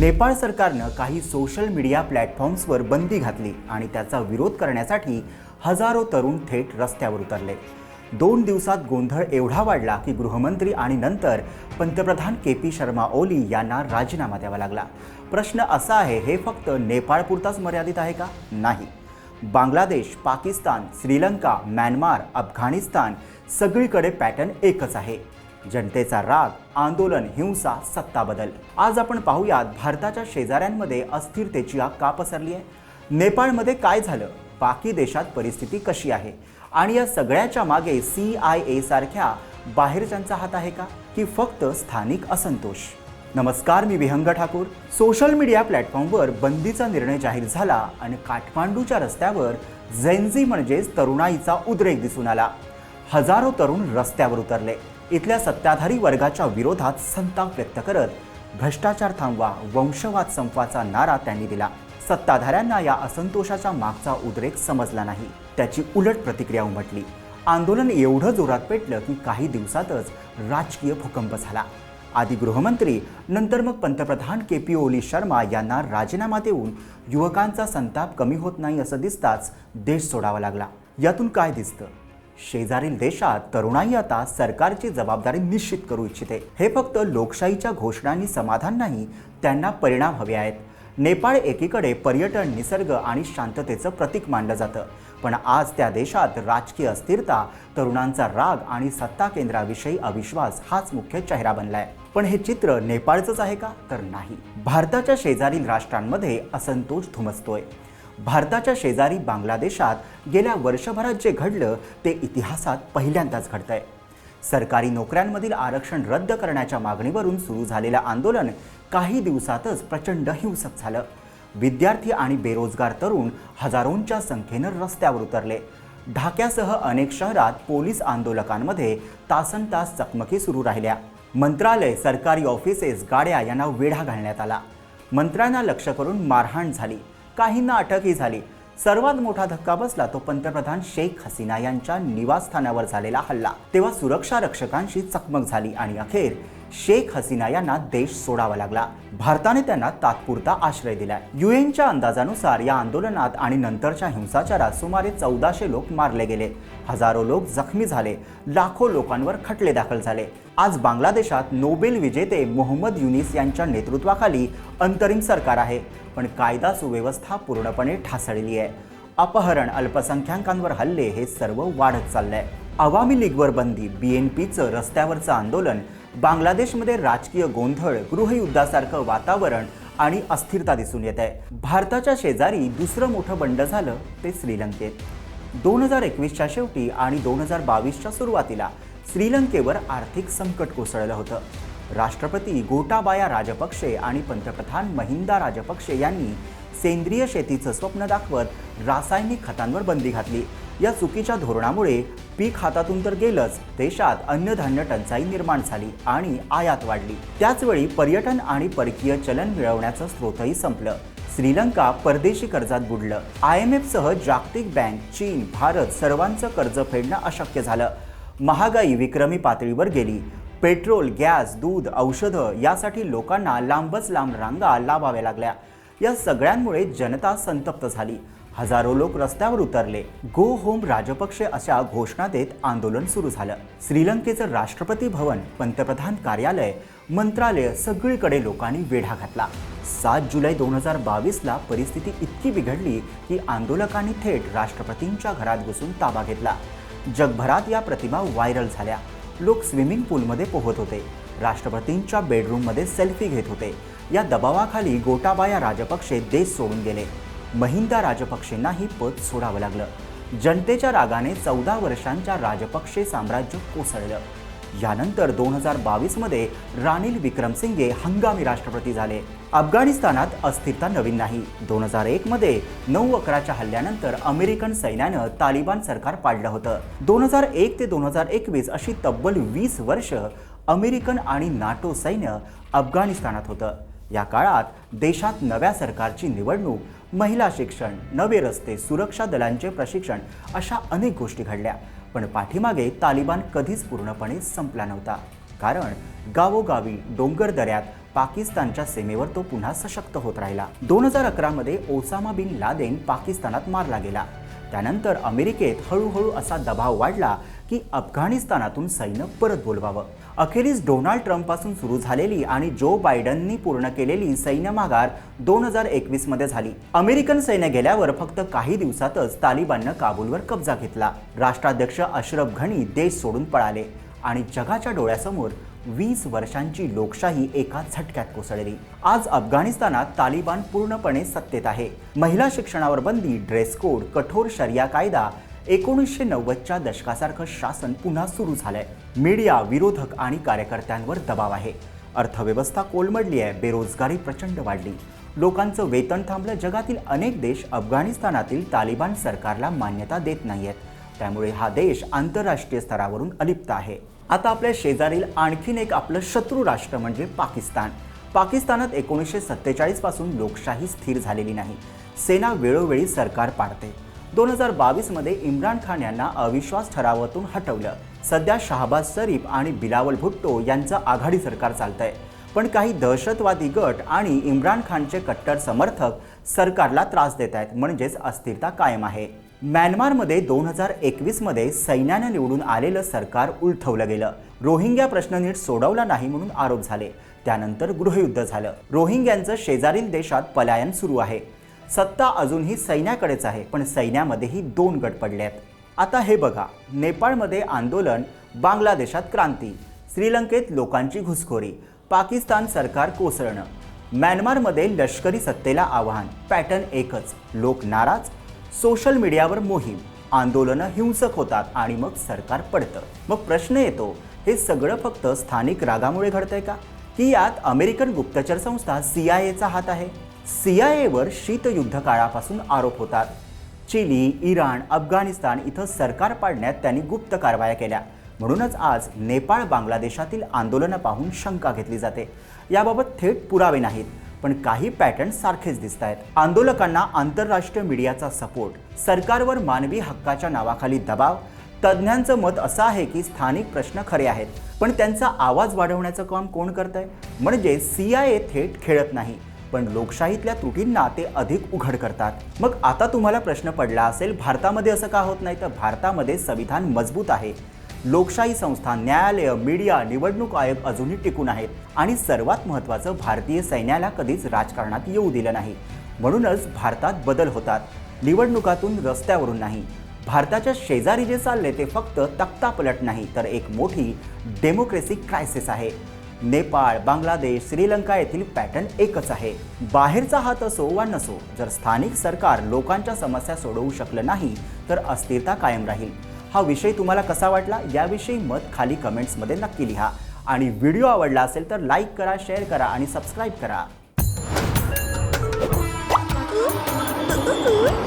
नेपाळ सरकारनं काही social media प्लॅटफॉर्म्सवर बंदी घातली आणि त्याचा विरोध करण्यासाठी हजारो तरुण थेट रस्त्यावर उतरले. दोन दिवसात गोंधळ एवढा वाढला की गृहमंत्री आणि नंतर पंतप्रधान के पी शर्मा ओली यांना राजीनामा द्यावा लागला. प्रश्न असा आहे हे फक्त नेपाळपुरताच मर्यादित आहे का? नाही. बांगलादेश पाकिस्तान श्रीलंका म्यानमार अफगाणिस्तान सगळीकडे पॅटर्न एकच आहे. जनतेचा राग आंदोलन हिंसा सत्ता बदल. आज आपण पाहूयात भारताच्या शेजाऱ्यांमध्ये अस्थिरतेची आग का पसरली आहे? नेपाळमध्ये काय झालं? बाकी देशात परिस्थिती कशी आहे? आणि या सगळ्याच्या मागे सी आय ए सारख्या बाहेरच्यांचा हात आहे का? की फक्त स्थानिक असंतोष? नमस्कार मी विहंग ठाकूर. सोशल मीडिया प्लॅटफॉर्मवर बंदीचा निर्णय जाहीर झाला आणि काठमांडूच्या रस्त्यावर झेन्झी म्हणजेच तरुणाईचा उद्रेक दिसून आला. हजारो तरुण रस्त्यावर उतरले. इथल्या सत्ताधारी वर्गाच्या विरोधात संताप व्यक्त करत भ्रष्टाचार थांबवा वंशवाद संपवाचा नारा त्यांनी दिला. सत्ताधाऱ्यांना या असंतोषाचा मागचा उद्रेक समजला नाही. त्याची उलट प्रतिक्रिया उमटली. आंदोलन एवढं जोरात पेटलं की काही दिवसातच राजकीय भूकंप झाला. आधी गृहमंत्री नंतर मग पंतप्रधान के पी ओली शर्मा यांना राजीनामा देऊन युवकांचा संताप कमी होत नाही असं दिसताच देश सोडावा लागला. यातून काय दिसतं? शेजारील देशात तरुणाई आता सरकारची जबाबदारी निश्चित करू इच्छिते. हे फक्त लोकशाहीच्या घोषणांनी समाधान नाही त्यांना परिणाम हवे आहेत. नेपाळ एकीकडे पर्यटन निसर्ग आणि शांततेचं प्रतीक मानलं जातं. पण आज त्या देशात राजकीय अस्थिरता तरुणांचा राग आणि सत्ता केंद्राविषयी अविश्वास हाच मुख्य चेहरा बनलाय. पण हे चित्र नेपाळचंच आहे का? तर नाही. भारताच्या शेजारील राष्ट्रांमध्ये असंतोष धुमसतोय. भारताच्या शेजारी बांगलादेशात गेल्या वर्षभरात जे घडलं ते इतिहासात पहिल्यांदाच घडतंय. सरकारी नोकऱ्यांमधील आरक्षण रद्द करण्याच्या मागणीवरून सुरू झालेलं आंदोलन काही दिवसातच प्रचंड हिंसक झालं. विद्यार्थी आणि बेरोजगार तरुण हजारोंच्या संख्येनं रस्त्यावर उतरले. ढाक्यासह अनेक शहरात पोलीस आंदोलकांमध्ये तासन तास चकमकी सुरू राहिल्या. मंत्रालय सरकारी ऑफिसेस गाड्या यांना वेढा घालण्यात आला. मंत्र्यांना लक्ष करून मारहाण झाली. काहींना अटकही झाली. सर्वात मोठा धक्का बसला तो पंतप्रधान शेख हसीना यांच्या निवासस्थानावर झालेला हल्ला. तेव्हा सुरक्षा रक्षकांशी चकमक झाली आणि अखेर शेख हसीना यांना देश सोडावा लागला. भारताने त्यांना तात्पुरता आश्रय दिला युएनच्या अंदाजानुसार या आंदोलनात आणि नंतरच्या हिंसाचारात सुमारे चौदाशे लोक मारले गेले. हजारो लोक जखमी झाले. लाखो लोकांवर खटले दाखल झाले. आज बांगलादेशात नोबेल विजेते मोहम्मद युनिस यांच्या नेतृत्वाखाली अंतरिम सरकार आहे. पण कायदा सुव्यवस्था पूर्णपणे ठासळली आहे. अपहरण अल्पसंख्याकांवर हल्ले हे सर्व वाढत चाललंय. आवामी लीगवर बंदी बी एन पीचं रस्त्यावरचं आंदोलन बांगलादेशमध्ये राजकीय गोंधळ गृहयुद्धासारखं वातावरण आणि अस्थिरता दिसून येत आहे. भारताच्या शेजारी दुसरं मोठं बंड झालं ते श्रीलंकेत. दोन हजार एकवीसच्या शेवटी आणि दोन हजार बावीसच्या सुरुवातीला श्रीलंकेवर आर्थिक संकट कोसळलं होतं. राष्ट्रपती गोटाबाया राजपक्षे आणि पंतप्रधान महिंदा राजपक्षे यांनी सेंद्रिय शेतीचं स्वप्न दाखवत रासायनिक खतांवर बंदी घातली. या चुकीच्या धोरणामुळे पीक हातातून तर गेलंच देशात अन्नधान्य टंचाई निर्माण झाली आणि आयात वाढली. त्याचवेळी पर्यटन आणि परकीय चलन मिळवण्याचं स्रोतही संपलं. श्रीलंका परदेशी कर्जात बुडलं. आय एम एफसह जागतिक बँक चीन भारत सर्वांचं कर्ज फेडणं अशक्य झालं. महागाई विक्रमी पातळीवर गेली. पेट्रोल गॅस दूध औषधं यासाठी लोकांना लांबच लांब रांगा लावाव्या लागल्या. या सगळ्यांमुळे जनता संतप्त झाली. हजारो लोक रस्त्यावर उतरले. गो होम राजपक्षे अशा घोषणा देत आंदोलन सुरू झालं. श्रीलंकेचं राष्ट्रपती भवन पंतप्रधान कार्यालय मंत्रालय सगळीकडे लोकांनी वेढा घातला. सात जुलै दोन हजार बावीसला परिस्थिती इतकी बिघडली की आंदोलकांनी थेट राष्ट्रपतींच्या घरात घुसून ताबा घेतला. जगभरात या प्रतिमा व्हायरल झाल्या. लोक स्विमिंग पूलमध्ये पोहत होते. राष्ट्रपतींच्या बेडरूममध्ये सेल्फी घेत होते. या दबावाखाली गोटाबाया राजपक्षे देश सोडून गेले. महिंदा राजपक्षेंनाही पद सोडावं लागलं. जनतेच्या रागाने चौदा वर्षांच्या राजपक्षे साम्राज्य कोसळलं. यानंतर दोन हजार बावीसमध्ये रानिल विक्रमसिंगे हंगामी राष्ट्रपती झाले. अफगाणिस्तानात अस्थिरता नवीन नाही. दोन हजार एकमध्ये नऊ अकराच्या हल्ल्यानंतर अमेरिकन सैन्यानं तालिबान सरकार पाडलं होतं. दोन हजार एक ते दोन हजार एकवीस अशी तब्बल वीस वर्ष अमेरिकन आणि नाटो सैन्य अफगाणिस्तानात होतं. या काळात देशात नव्या सरकारची निवडणूक महिला शिक्षण नवे रस्ते सुरक्षा दलांचे प्रशिक्षण अशा अनेक गोष्टी घडल्या. पण पाठीमागे तालिबान कधीच पूर्णपणे संपला नव्हता. कारण गावोगावी डोंगर दऱ्यात पाकिस्तानच्या सीमेवर तो पुन्हा सशक्त होत राहिला. दोन हजार अकरामध्ये ओसामा बिन लादेन पाकिस्तानात मारला गेला. त्यानंतर अमेरिकेत हळूहळू असा दबाव वाढला की अफगाणिस्तानातून सैन्य परत बोलवावं. अखेरीस डोनाल्ड ट्रम्पपासून सुरू झालेली आणि जो बायडननी पूर्ण केलेली सैन्य माघार दोन हजार एकवीसमध्ये झाली. अमेरिकन सैन्य गेल्यावर फक्त काही दिवसातच तालिबाननं काबूलवर कब्जा घेतला. राष्ट्राध्यक्ष अशरफ घनी देश सोडून पळाले आणि जगाच्या डोळ्यासमोर वीस वर्षांची लोकशाही एका झटक्यात कोसळली. आज अफगाणिस्तानात तालिबान पूर्णपणे सत्तेत आहे. महिला शिक्षणावर बंदी ड्रेस कोड कठोर शर्या कायदा एकोणीसशे नव्वदच्या दशकासारखं शासन पुन्हा सुरू झालंय. मीडिया विरोधक आणि कार्यकर्त्यांवर दबाव आहे. अर्थव्यवस्था कोलमडली आहे बेरोजगारी प्रचंड वाढली. लोकांचं वेतन थांबलं जगातील अनेक देश अफगाणिस्तानातील तालिबान सरकारला मान्यता देत नाहीयेत. त्यामुळे हा देश आंतरराष्ट्रीय स्तरावरून अलिप्त आहे. आता आपल्या शेजारील आणखीन एक आपलं शत्रू राष्ट्र म्हणजे पाकिस्तान. पाकिस्तानात एकोणीसशे सत्तेचाळीसपासून लोकशाही स्थिर झालेली नाही. सेना वेळोवेळी सरकार पाडते. दोन हजार बावीसमध्ये इम्रान खान यांना अविश्वास ठरावातून हटवलं. सध्या शहाबाज शरीफ आणि बिलावल भुट्टो यांचं आघाडी सरकार चालतंय. पण काही दहशतवादी गट आणि इम्रान खानचे कट्टर समर्थक सरकारला त्रास देत आहेत म्हणजेच अस्थिरता कायम आहे. म्यानमारमध्ये दोन हजार एकवीसमध्ये सैन्यानं निवडून आलेलं सरकार उलथवलं गेलं. रोहिंग्या प्रश्न नीट सोडवला नाही म्हणून आरोप झाले. त्यानंतर गृहयुद्ध झालं. रोहिंग्यांचं शेजारील देशात पलायन सुरू आहे. सत्ता अजूनही सैन्याकडेच आहे पण सैन्यामध्येही दोन गट पडले आहेत. आता हे बघा नेपाळमध्ये आंदोलन बांगलादेशात क्रांती श्रीलंकेत लोकांची घुसखोरी पाकिस्तान सरकार कोसळणं म्यानमारमध्ये लष्करी सत्तेला आव्हान पॅटर्न एकच लोक नाराज सोशल मीडियावर मोहीम आंदोलनं हिंसक होतात आणि मग सरकार पडतं. मग प्रश्न येतो हे सगळं फक्त स्थानिक रागामुळे घडतंय का? की यात अमेरिकन गुप्तचर संस्था सी आय एचा हात आहे? सी आय एवर शीतयुद्ध काळापासून आरोप होतात. चिली इराण अफगाणिस्तान इथं सरकार पाडण्यात त्यांनी गुप्त कारवाया केल्या. म्हणूनच आज नेपाळ बांगलादेशातील आंदोलनं पाहून शंका घेतली जाते. याबाबत थेट पुरावे नाहीत पण काही पॅटर्न सारखेच दिसत आहेत आंदोलकांना आंतरराष्ट्रीय मीडियाचा सपोर्ट सरकारवर मानवी हक्काच्या नावाखाली दबाव तज्ज्ञांचं मत असं आहे की स्थानिक प्रश्न खरे आहेत पण त्यांचा आवाज वाढवण्याचं काम कोण करत आहे म्हणजे सी आय ए थेट खेळत नाही. पण लोकशाहीतल्या त्रुटींना ते अधिक उघड करतात. मग आता तुम्हाला प्रश्न पडला असेल भारतामध्ये असं का होत नाही? तर भारतामध्ये संविधान मजबूत आहे. लोकशाही संस्था न्यायालय मीडिया निवडणूक आयोग अजूनही टिकून आहेत आणि सर्वात महत्त्वाचं भारतीय सैन्याला कधीच राजकारणात येऊ दिलं नाही. म्हणूनच भारतात बदल होतात. निवडणुकातून रस्त्यावरून नाही. भारताच्या शेजारी जे चालले ते फक्त तख्तापलट नाही तर एक मोठी डेमोक्रेसी क्रायसिस आहे. नेपाळ बांगलादेश श्रीलंका येथील पॅटर्न एकच आहे. बाहेरचा हात असो वा नसो जर स्थानिक सरकार लोकांच्या समस्या सोडवू शकलं नाही तर अस्थिरता कायम राहील. हा विषय तुम्हाला कसा वाटला? याविषयी मत खाली कमेंट्समध्ये नक्की लिहा. आणि व्हिडिओ आवडला असेल तर लाईक करा शेअर करा आणि सबस्क्राईब करा. Ooh.